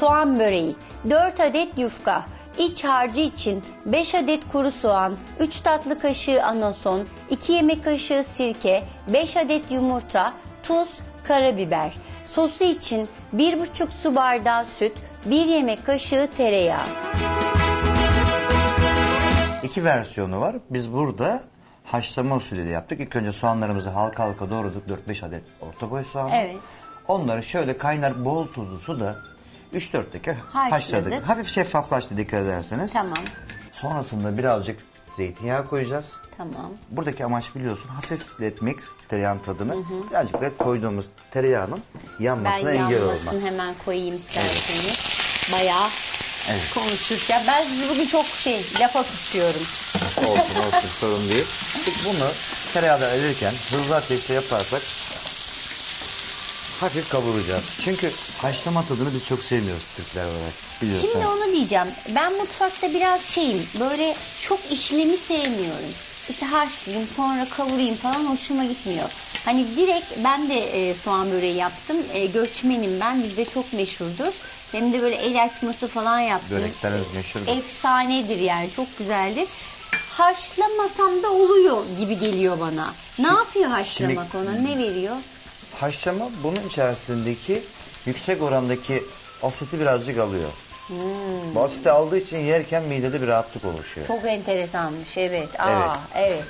soğan böreği, 4 adet yufka, iç harcı için 5 adet kuru soğan, 3 tatlı kaşığı anason, 2 yemek kaşığı sirke, 5 adet yumurta, tuz, karabiber. Sosu için 1,5 su bardağı süt, 1 yemek kaşığı tereyağı. İki versiyonu var. Biz burada haşlama usulüyle yaptık. İlk önce soğanlarımızı halka halka doğradık. 4-5 adet orta boy soğan. Evet. Onları şöyle kaynar bol tuzlu suda 3-4 dakika Haşladık. haşladık. Hafif şeffaflaştı dikkat ederseniz. Tamam, Sonrasında birazcık zeytinyağı koyacağız. tamam. Buradaki amaç biliyorsun hafifletmek tereyağın tadını. Birazcık da koyduğumuz tereyağının Ben yanmasına engel olmak. yanmasın hemen koyayım isterseniz. Bayağı Evet. konuşurken. Ben sizi bugün çok şey lafa tutuyorum. olsun olsun sorun değil. Bunu tereyağda erirken hızlı ateşte yaparsak hafif kavuracağız. Çünkü haşlama tadını biz çok sevmiyoruz Türkler olarak. Biliyorsun. Şimdi onu diyeceğim. Ben mutfakta biraz şeyim. Böyle çok işlemi sevmiyorum. İşte haşlayayım sonra kavurayım falan hoşuma gitmiyor. Hani direkt ben de e, soğan böreği yaptım. E, göçmenim ben. Bizde çok meşhurdur. Hem de böyle el açması falan yaptım. Börekleriniz meşhurdur. Efsanedir yani çok güzeldir. Haşlamasam da oluyor gibi geliyor bana. Ne yapıyor haşlamak ona? Ne veriyor? Haşlama bunun içerisindeki yüksek orandaki asiti birazcık alıyor. Bu asiti aldığı için yerken midede bir rahatlık oluşuyor. Çok enteresanmış evet. Aa, evet.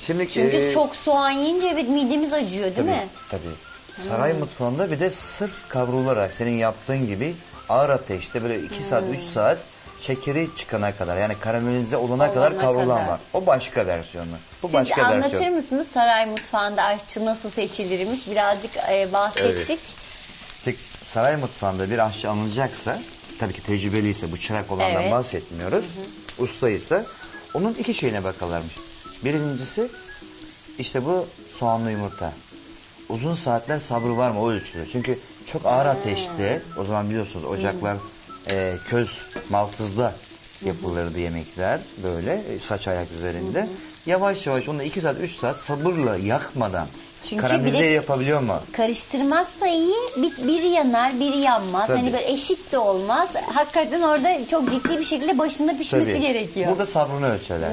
Şimdi Çünkü e, çok soğan yiyince evet midemiz acıyor değil tabii, mi? Tabii. Saray mutfağında bir de sırf kavrularak senin yaptığın gibi ağır ateşte böyle 2 saat 3 saat şekeri çıkana kadar yani karamelize olana kadar kavrulan kadar. var. O başka versiyonu. Bu Siz başka anlatır versiyon. mısınız saray mutfağında aşçı nasıl seçilirmiş? Birazcık e, bahsettik. İşte saray mutfağında bir aşçı alınacaksa tabii ki tecrübeliyse bu çırak olandan Evet. bahsetmiyoruz. Ustaysa onun iki şeyine bakarlarmış. Birincisi işte bu soğanlı yumurta. Uzun saatler sabrı var mı o ölçülür. Çünkü çok ağır ateşte o zaman biliyorsunuz ocaklar e, köz maltızda yapılırdı yemekler böyle e, saç ayak üzerinde. Yavaş yavaş onu 2 saat 3 saat sabırla yakmadan Çünkü karamelize yapabiliyor mu? Karıştırmazsa iyi, bir- biri yanar, biri yanmaz. Tabii. Hani böyle eşit de olmaz. Hakikaten orada çok ciddi bir şekilde başında pişmesi Tabii. gerekiyor. Hmm. Burada sabrını ölçerler.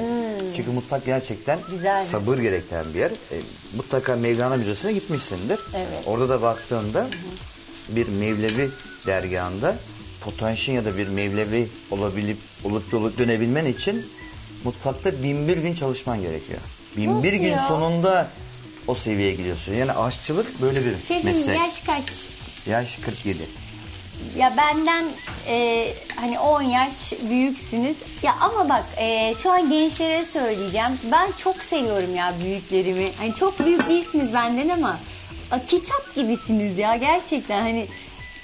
Çünkü mutfak gerçekten Güzelmiş. sabır gerektiren bir yer. E, mutlaka Mevlana Müzesi'ne gitmişsindir. Evet. Orada da baktığında bir Mevlevi dergahında potansiyel ya da bir Mevlevi olabilip olup olup dönebilmen için mutfakta bin bir gün çalışman gerekiyor. Bin bir Nasıl gün ya? sonunda o seviyeye gidiyorsun. Yani aşçılık böyle bir Şey meslek. yaş kaç? Yaş 47. Ya benden e, hani 10 yaş büyüksünüz. Ya ama bak e, şu an gençlere söyleyeceğim. Ben çok seviyorum ya büyüklerimi. Hani çok büyük değilsiniz benden ama a, kitap gibisiniz ya gerçekten. Hani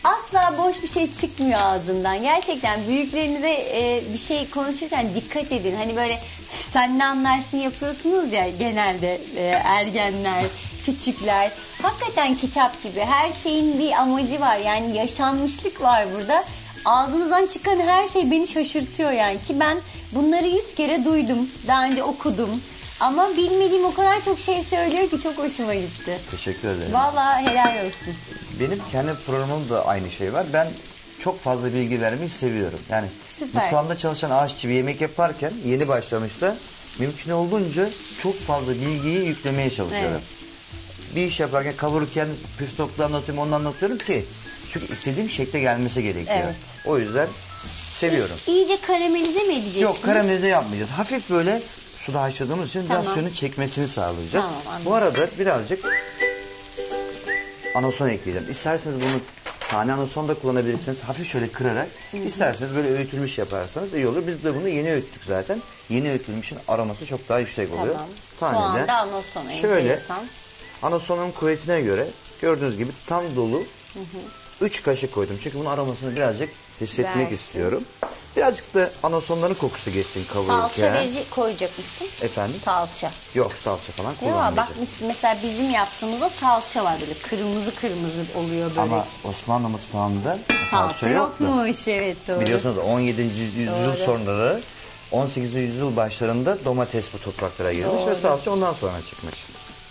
asla boş bir şey çıkmıyor ağzından. Gerçekten büyüklerinize e, bir şey konuşurken dikkat edin. Hani böyle "Üf, sen ne anlarsın yapıyorsunuz ya genelde e, ergenler, küçükler. Hakikaten kitap gibi her şeyin bir amacı var. Yani yaşanmışlık var burada. Ağzınızdan çıkan her şey beni şaşırtıyor yani ki ben bunları yüz kere duydum. Daha önce okudum. Ama bilmediğim o kadar çok şey söylüyor ki çok hoşuma gitti. Teşekkür ederim. Vallahi helal olsun. Benim kendi programımda aynı şey var. Ben çok fazla bilgi vermeyi seviyorum. Yani Süper. mutfağımda çalışan aşçı bir yemek yaparken yeni başlamışsa mümkün olduğunca çok fazla bilgiyi yüklemeye çalışıyorum. Bir iş yaparken kavururken püf nokta anlatıyorum onu anlatıyorum ki çünkü istediğim şekle gelmesi gerekiyor. Evet. O yüzden seviyorum. İyice karamelize mi edeceksiniz? Yok karamelize yapmayacağız. Hafif böyle suda haşladığımız için biraz Tamam. suyunu çekmesini sağlayacağız. Tamam, anladım. Bu arada birazcık anason ekleyeceğim. İsterseniz bunu tane anason da kullanabilirsiniz. Hafif şöyle kırarak. İsterseniz böyle öğütülmüş yaparsanız iyi olur. Biz de bunu yeni öğüttük zaten. Yeni öğütülmüşün aroması çok daha yüksek oluyor. Tamam. Soğan da anason Şöyle enteresan. anasonun kuvvetine göre gördüğünüz gibi tam dolu 3 kaşık koydum. Çünkü bunun aromasını birazcık hissetmek Versin. istiyorum. Birazcık da anasonların kokusu geçsin kavururken. Salça verici koyacak mısın? Efendim? Salça. Yok salça falan Ya kullanmayacağız. bak mis- mesela bizim yaptığımızda salça var böyle kırmızı kırmızı oluyor böyle. Ama Osmanlı mutfağında salça, salça yoktu. yokmuş evet doğru. Biliyorsunuz 17. yüzyıl Doğru. sonları 18. yüzyıl başlarında domates bu topraklara girmiş ve salça ondan sonra çıkmış.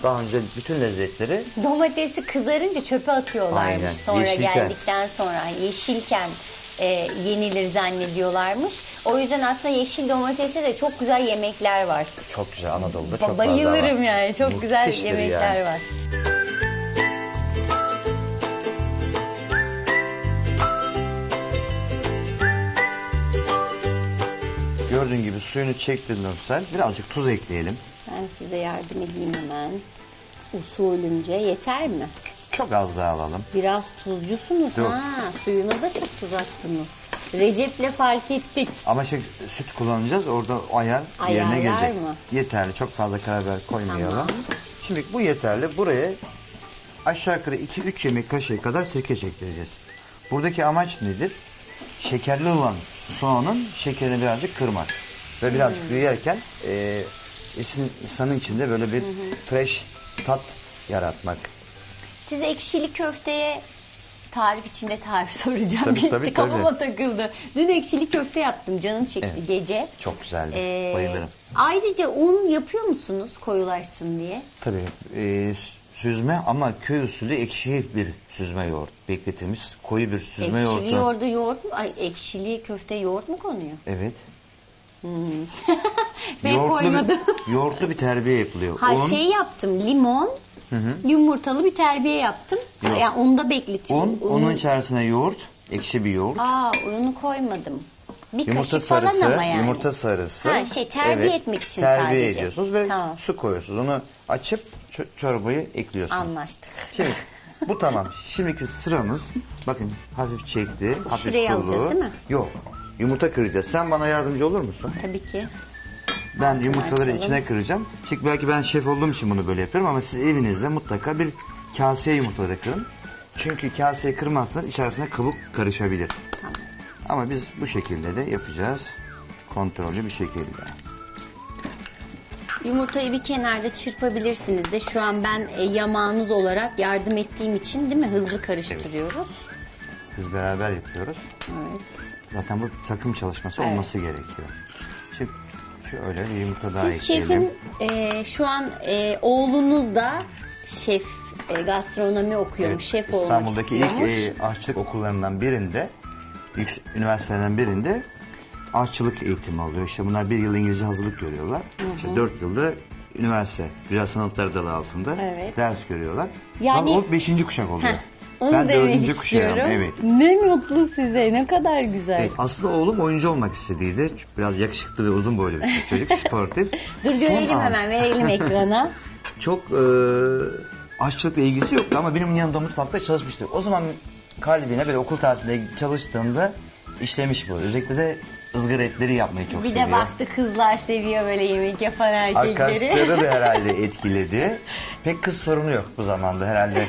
Daha önce bütün lezzetleri Domatesi kızarınca çöpe atıyorlarmış Aynen, sonra yeşilken. geldikten sonra yeşilken e, yenilir zannediyorlarmış. O yüzden aslında yeşil domatese de çok güzel yemekler var. Çok güzel Anadolu'da çok Ba- fazla var. Bayılırım yani. Çok güzel Müthiştir yemekler yani. var. Gördüğün gibi suyunu çektin Nursel. Birazcık tuz ekleyelim. Ben size yardım edeyim hemen. Usulünce yeter mi? Çok az daha alalım. Biraz tuzcusunuz Yok. ha. Suyuna da çok tuz attınız. Recep'le fark ettik. Ama şey, süt kullanacağız. Orada o ayar yerine Ayarlar gelecek. mı? Yeterli. Çok fazla karabiber koymayalım. Tamam. Şimdi bu yeterli. Buraya aşağı yukarı 2-3 yemek kaşığı kadar sirke çektireceğiz. Buradaki amaç nedir? Şekerli olan soğanın şekerini birazcık kırmak. Ve birazcık Hmm. yerken e, insan- insanın içinde böyle bir fresh tat yaratmak. Siz ekşili köfteye tarif içinde tarif soracağım. Tabii, Gitti tabii, kafama takıldı. Dün ekşili köfte yaptım canım çekti Evet. gece. Çok güzeldi. Ee, Bayılırım. Ayrıca un yapıyor musunuz koyulaşsın diye? Tabii e, süzme ama köy usulü ekşi bir süzme yoğurt. Bekletilmiş koyu bir süzme ekşili yoğurtla. yoğurdu yoğurt mu? Ay, ekşili köfte yoğurt mu konuyor? Evet. Ben yoğurtlu koymadım. Bir, yoğurtlu bir terbiye yapılıyor. Ha Un, şey yaptım limon, yumurtalı bir terbiye yaptım. Yok. Yani onu da bekletiyorum. un, Unu- onun içerisine yoğurt, ekşi bir yoğurt. Aa unu koymadım. Bir Yumurta kaşık falan sarısı, ama yani. yumurta sarısı. Ha, şey, terbiye etmek için terbiye sadece. ediyorsunuz ve Tamam. su koyuyorsunuz. Onu açıp ço- çorbayı ekliyorsunuz. Anlaştık. Şimdi bu tamam. Şimdiki sıramız bakın hafif çekti, hafif Şuraya sulu. alacağız değil mi? Yok. Yumurta kıracağız. Sen bana yardımcı olur musun? Tabii ki. Ben Altını yumurtaları açalım. içine kıracağım. Çünkü belki ben şef olduğum için bunu böyle yapıyorum ama siz evinizde mutlaka bir kaseye yumurtaları kırın. Çünkü kaseye kırmazsanız içerisine kabuk karışabilir. Tamam. Ama biz bu şekilde de yapacağız. Kontrollü bir şekilde. Yumurtayı bir kenarda çırpabilirsiniz de şu an ben e, yamağınız olarak yardım ettiğim için değil mi hızlı karıştırıyoruz. Biz beraber yapıyoruz. Evet. Zaten bu takım çalışması Evet. olması gerekiyor. Şöyle bir yumurta daha Siz ekleyelim. şefin e, şu an e, oğlunuz da şef e, gastronomi okuyormuş. Şef olmak İstanbul'daki ilk istiyormuş. e, aşçılık okullarından birinde, üniversitelerden birinde aşçılık eğitimi alıyor. İşte bunlar bir yıl İngilizce hazırlık görüyorlar. İşte dört yılda üniversite, Güzel Sanatlar Dalı altında Evet. ders görüyorlar. Yani- Yani, o beşinci kuşak oluyor. Heh, onu ben demek dördüncü kuşağım. istiyorum. Evet. Ne mutlu size ne kadar güzel. Evet, aslında oğlum oyuncu olmak istediydi. Biraz yakışıklı ve uzun boylu bir çocuk, sportif. Dur Son görelim an- hemen verelim ekrana. Çok e, aşçılıkla ilgisi yoktu ama benim yanımda mutfakta çalışmıştı. O zaman kalbine böyle okul tatilinde çalıştığında işlemiş bu. Özellikle de ızgara etleri yapmayı çok Bir seviyor. de baktı kızlar seviyor böyle yemek yapan erkekleri. Arkadaşları da herhalde etkiledi. Pek kız sorunu yok bu zamanda herhalde.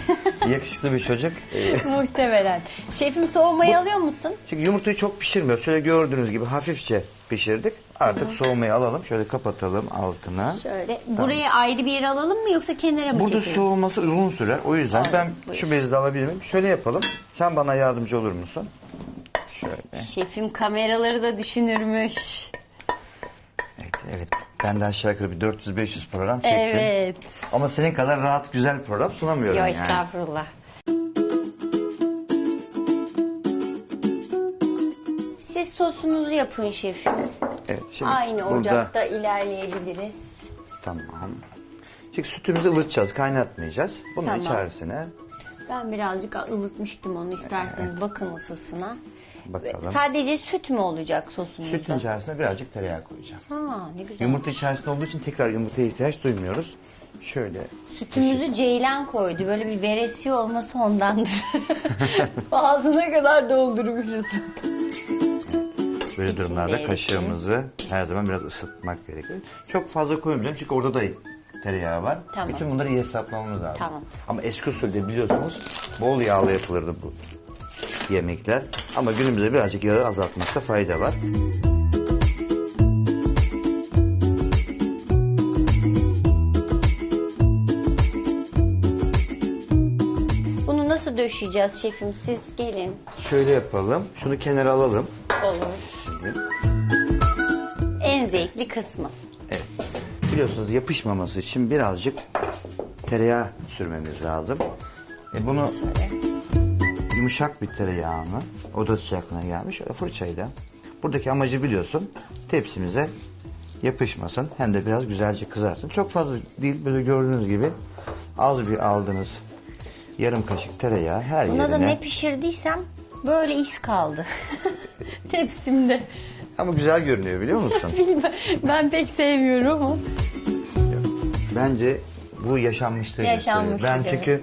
Yakışıklı bir çocuk. E, Muhtemelen. Şefim soğumayı alıyor musun? çünkü yumurtayı çok pişirmiyor. Şöyle gördüğünüz gibi hafifçe pişirdik. Artık soğumayı alalım. Şöyle kapatalım altına. Şöyle. Buraya ayrı bir yere alalım mı yoksa kenara mı Burada çekelim? soğuması uzun sürer. O yüzden Al, ben buyur. şu bezi de alabilir miyim? Şöyle yapalım. Sen bana yardımcı olur musun? Şöyle. Şefim kameraları da düşünürmüş. Evet, evet. Ben de aşağı yukarı bir 400-500 program çektim. Evet. Ama senin kadar rahat güzel program sunamıyorum Yo yani. estağfurullah. Siz sosunuzu yapın şefim. Evet, şimdi Aynı burada ocakta ilerleyebiliriz. tamam. Şimdi sütümüzü ılıtacağız, kaynatmayacağız. Bunun Tamam. içerisine Ben birazcık ılıtmıştım onu isterseniz bakın ısısına. bakalım. Sadece süt mü olacak sosunuzda? Sütün içerisine birazcık tereyağı koyacağım. Ha ne güzel. Yumurta içerisinde olduğu için tekrar yumurtaya ihtiyaç duymuyoruz. Şöyle Sütümüzü Ceylan koydu. Böyle bir veresiye olması ondandır. Ağzına kadar doldurmuşuz. Böyle İçinde durumlarda erittim. kaşığımızı her zaman biraz ısıtmak gerekiyor. Çok fazla koymayacağım çünkü orada da tereyağı var. Tamam. Bütün bunları iyi hesaplamamız lazım. Tamam. Ama eski usulde biliyorsunuz bol yağlı yapılırdı bu yemekler. Ama günümüzde birazcık yağı azaltmakta fayda var. Bunu nasıl döşeyeceğiz şefim? Siz gelin. Şöyle yapalım. Şunu kenara alalım. Olur. En zevkli kısmı. Biliyorsunuz yapışmaması için birazcık tereyağı sürmemiz lazım. E bunu yumuşak bir tereyağını oda sıcaklığına gelmiş. Fırçayla. Buradaki amacı biliyorsun tepsimize yapışmasın. Hem de biraz güzelce kızarsın. Çok fazla değil böyle gördüğünüz gibi az bir aldığınız yarım kaşık tereyağı her Buna da yerine. ne pişirdiysem böyle iz kaldı. Tepsimde. Ama güzel görünüyor biliyor musun? Bilmem, ben pek sevmiyorum ama. Bence bu yaşanmışlığı Yaşanmışlık. Ben evet. çünkü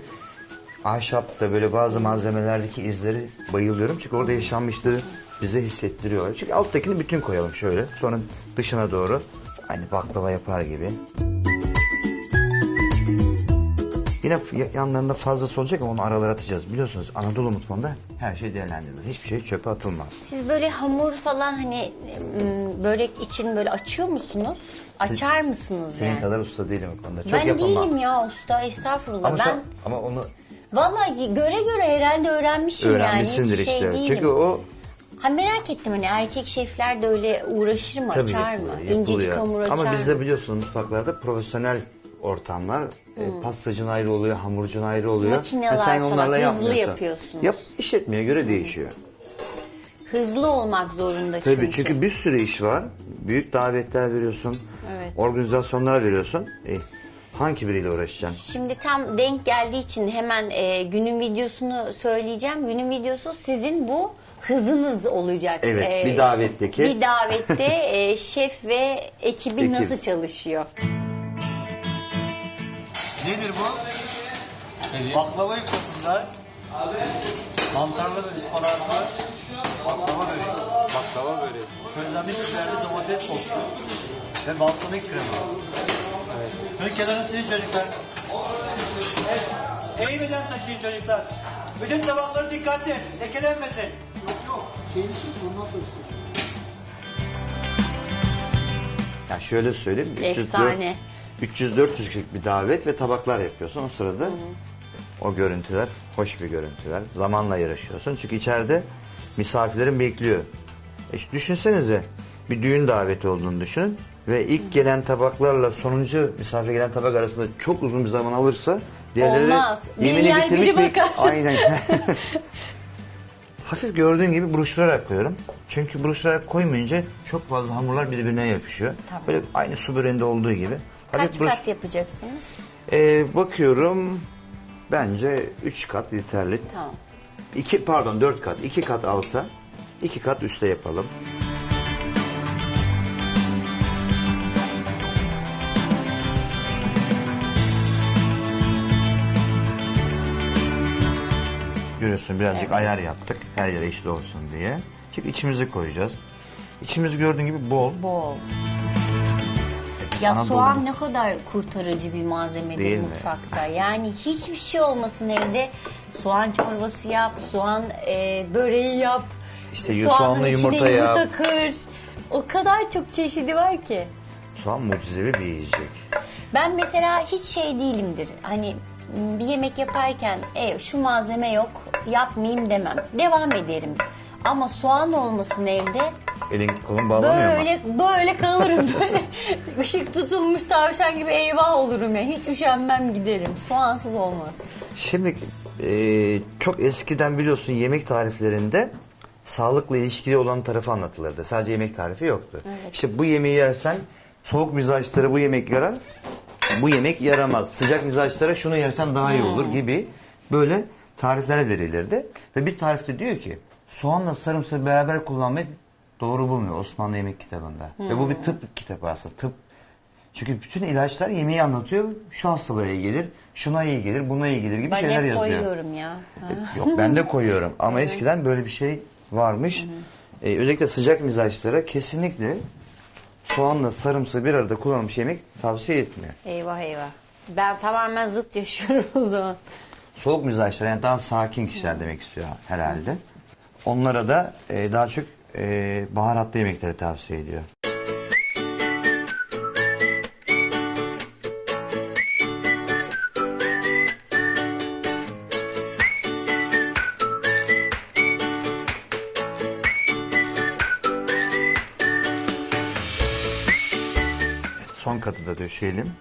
ahşapta böyle bazı malzemelerdeki izleri bayılıyorum. Çünkü orada yaşanmışlığı bize hissettiriyor. Çünkü alttakini bütün koyalım şöyle. Sonra dışına doğru aynı baklava yapar gibi. Yine yanlarında fazlası olacak ama onu aralara atacağız. Biliyorsunuz Anadolu mutfağında her şey değerlendirilir. Hiçbir şey çöpe atılmaz. Siz böyle hamur falan hani m, börek için böyle açıyor musunuz? Açar mısınız Senin yani? kadar usta değilim o konuda. Çok ben yapamam. değilim ya usta estağfurullah. Ama, ben sen- ama onu vallahi göre göre herhalde öğrenmişim yani. öğrenmişsindir Hiç şey işte. değilim. Çünkü o Ha merak ettim hani erkek şefler de öyle uğraşır mı, Tabii açar mı? yapılıyor. İncecik hamur açar Ama mı? bizde biliyorsunuz mutfaklarda profesyonel ortamlar. E, pastacın ayrı oluyor, hamurcun ayrı oluyor. Makineler Ve sen falan, onlarla hızlı yapmıyorsun. yapıyorsunuz. Yap, işletmeye göre değişiyor. Hızlı olmak zorunda Tabii çünkü. çünkü. bir sürü iş var. Büyük davetler veriyorsun. Evet. Organizasyonlara veriyorsun. E, hangi biriyle uğraşacaksın? Şimdi tam denk geldiği için hemen e, günün videosunu söyleyeceğim. Günün videosu sizin bu hızınız olacak. Evet, E, bir davetteki. Bir davette e, şef ve ekibi Ekip. nasıl çalışıyor? Nedir bu? Baklava yufkasında mantarlı ve ıspanaklı baklava böreği. Baklava böreği. Közlenmiş biberli domates soslu ve balsamik krema. Evet. Şunun kenarını silin çocuklar. Evet. Eğmeden taşıyın çocuklar. Bütün tabakları dikkatli. Lekelenmesin. Ya şöyle söyleyeyim. Efsane. 300-400 kişilik bir davet ve tabaklar yapıyorsun. O sırada o görüntüler hoş bir görüntüler. Zamanla yarışıyorsun. Çünkü içeride misafirlerin bekliyor. E işte düşünsenize bir düğün daveti olduğunu düşünün. Ve ilk gelen tabaklarla sonuncu misafir gelen tabak arasında çok uzun bir zaman alırsa diğerleri Olmaz. Biri yemeğini yer, bitirmiş biri bek- bakar. Aynen. Hafif gördüğün gibi buruşturarak koyuyorum. Çünkü buruşturarak koymayınca çok fazla hamurlar birbirine yapışıyor. Böyle aynı su böreğinde olduğu gibi. Kaç buruş- kat yapacaksınız? Ee, bakıyorum bence 3 kat yeterli. Tamam. 2 pardon 4 kat. 2 kat alta, 2 kat üstte yapalım. Görüyorsun birazcık ayar yaptık. Her yere eşit olsun diye. Şimdi içimizi koyacağız. İçimiz gördüğün gibi bol. Bol. Ya Anadolu soğan ne kadar kurtarıcı bir malzemedir Değil mi? mutfakta. Yani hiçbir şey olmasın evde. Soğan çorbası yap, soğan e, böreği yap. İşte soğanın soğanlı içine yumurta yap. yumurta kır. O kadar çok çeşidi var ki. Soğan mucizevi bir yiyecek. Ben mesela hiç şey değilimdir. Hani bir yemek yaparken e, şu malzeme yok yapmayayım demem. Devam ederim. Ama soğan olmasın evde Elin kolun bağlanıyor mu? böyle böyle kalırım böyle ışık tutulmuş tavşan gibi eyvah olurum ya. Hiç üşenmem giderim. Soğansız olmaz. Şimdi e, çok eskiden biliyorsun yemek tariflerinde sağlıkla ilişkili olan tarafı anlatılırdı. Sadece yemek tarifi yoktu. İşte bu yemeği yersen soğuk mizaçlara bu yemek yarar. Bu yemek yaramaz. Sıcak mizaçlara şunu yersen daha iyi olur gibi böyle tarifler verilirdi. Ve bir tarifte diyor ki soğanla sarımsağı beraber kullanmayı doğru bulmuyor Osmanlı yemek kitabında. Ve bu bir tıp kitabı aslında. Tıp çünkü bütün ilaçlar yemeği anlatıyor. Şu hastalığa iyi gelir, şuna iyi gelir, buna iyi gelir gibi Ben şeyler yazıyor. koyuyorum ya. Yok ben de koyuyorum ama eskiden böyle bir şey varmış. Ee, özellikle sıcak mizaçlara kesinlikle soğanla sarımsağı bir arada kullanılmış yemek tavsiye etmiyor. Eyvah eyvah. Ben tamamen zıt yaşıyorum o zaman. Soğuk mizaçlar yani daha sakin kişiler demek istiyor herhalde. Onlara da e, daha çok e, baharatlı yemekleri tavsiye ediyor. Son katı da döşeyelim.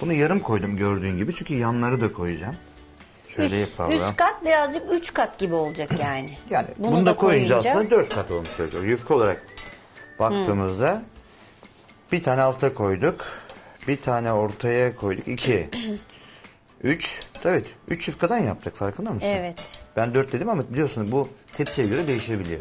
Bunu yarım koydum gördüğün gibi çünkü yanları da koyacağım. Şöyle üst, yapalım. üst kat birazcık üç kat gibi olacak yani. Yani Bunu bunu, da da koyunca, koyunca- aslında dört kat olmuş oluyor. Yufka olarak baktığımızda bir tane alta koyduk. Bir tane ortaya koyduk. iki. üç. Evet. Üç yufkadan yaptık farkında mısın? Evet. Ben dört dedim ama biliyorsun bu tepsiye göre değişebiliyor.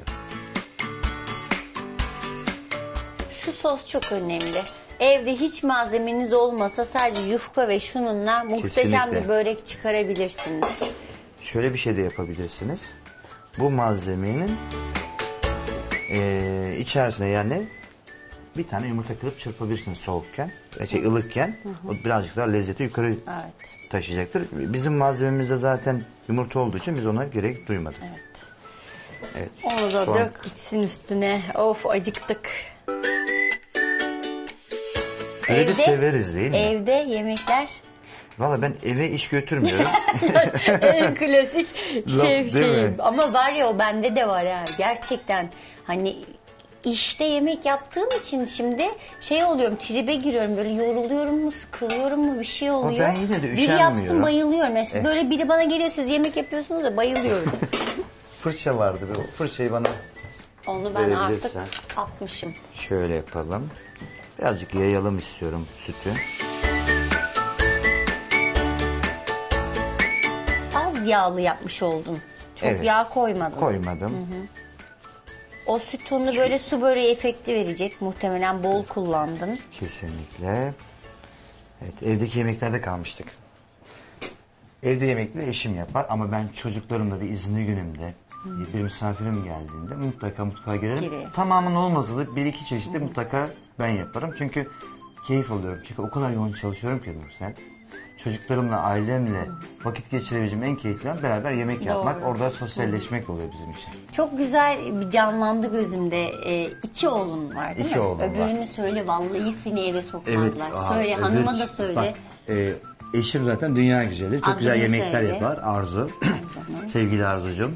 Şu sos çok önemli. Evde hiç malzemeniz olmasa sadece yufka ve şununla muhteşem Kesinlikle. bir börek çıkarabilirsiniz. Şöyle bir şey de yapabilirsiniz. Bu malzemenin eee, içerisine yani bir tane yumurta kırıp çırpabilirsiniz soğukken, e, şey ılıkken. O birazcık daha lezzeti yukarı Evet. taşıyacaktır. Bizim malzememizde zaten yumurta olduğu için biz ona gerek duymadık. Evet. Evet. Onu da soğan- dök gitsin üstüne. Of acıktık. Öyle de severiz değil mi? Evde yemekler Valla ben eve iş götürmüyorum. en klasik değil şeyi. mi? Ama var ya o bende de var ha. Gerçekten hani işte yemek yaptığım için şimdi şey oluyorum tribe giriyorum böyle yoruluyorum mu sıkılıyorum mu bir şey oluyor. ben yine de Biri yapsın üşenmiyorum. bayılıyorum. Mesela Eh. böyle biri bana geliyor siz yemek yapıyorsunuz da bayılıyorum. Fırça vardı. be, O fırçayı bana Onu ben artık atmışım. şöyle yapalım. Birazcık yayalım istiyorum sütü. Az yağlı yapmış oldun. Çok Evet. yağ koymadın. Koymadım. O süt onu böyle su böreği efekti verecek. Muhtemelen bol kullandın. Kesinlikle. Evet, evdeki yemeklerde kalmıştık. Evde yemekleri eşim yapar ama ben çocuklarımla bir izinli günümde bir misafirim geldiğinde mutlaka mutfağa girerim. Giriyor. Tamamen olmasa da bir iki çeşitli mutlaka ben yaparım. Çünkü keyif alıyorum. Çünkü o kadar yoğun çalışıyorum ki Nursel. Çocuklarımla, ailemle vakit geçirebileceğim en keyifli an beraber yemek yapmak. Orada sosyalleşmek oluyor bizim için. Çok güzel bir canlandı gözümde. Ee, iki oğlun var değil İki mi? oğlum var. Öbürünü söyle vallahi seni eve sokmazlar. aa, söyle öbür- hanıma da söyle. Bak, e, eşim zaten dünya güzeli. Çok Adını güzel yemekler söyle. yapar. Arzu. Sevgili Arzucuğum.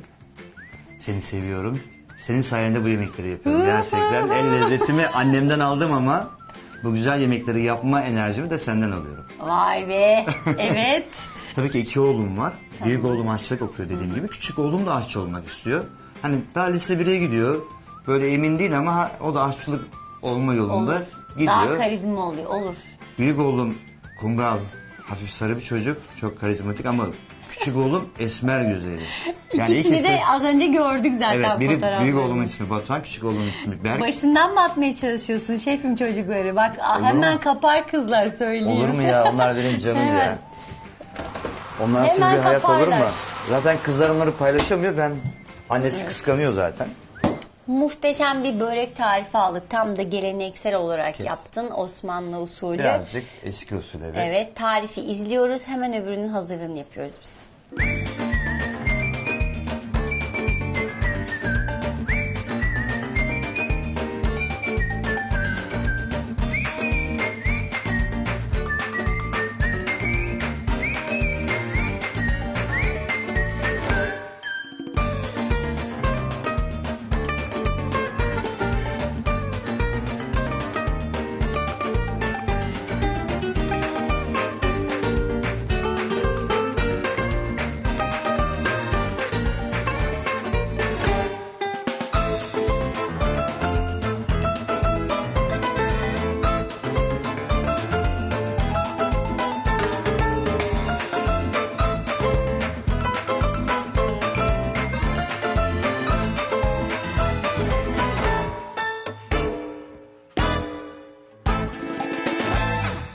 Seni seviyorum. Senin sayende bu yemekleri yapıyorum. Gerçekten en lezzetimi annemden aldım ama bu güzel yemekleri yapma enerjimi de senden alıyorum. Vay be. Evet. Tabii ki iki oğlum var. Büyük oğlum aşçılık okuyor dediğim gibi. Küçük oğlum da aşçı olmak istiyor. Hani daha lise 1'e gidiyor. Böyle emin değil ama ha- o da aşçılık olma yolunda Olur. gidiyor. Daha karizma oluyor. Olur. Büyük oğlum kumral, hafif sarı bir çocuk, çok karizmatik ama küçük oğlum esmer güzeli. İkisini de az önce gördük zaten Evet, biri fotoğraflarını. büyük oğlumun ismi Batuhan, küçük oğlumun ismi Berk. Başından mı atmaya çalışıyorsun şefim çocukları? Bak a- Olur hemen mu? kapar kızlar söyleyeyim. Olur mu ya? Onlar benim canım ya. Evet. Onlarsız Hemen bir hayat olur mu? kaparlar. Zaten kızlar onları paylaşamıyor. Ben annesi kıskanıyor zaten. Muhteşem bir börek tarifi aldık. Tam da geleneksel olarak yaptın Osmanlı usulü. Birazcık eski usul evet. Evet tarifi izliyoruz. Hemen öbürünün hazırlığını yapıyoruz biz.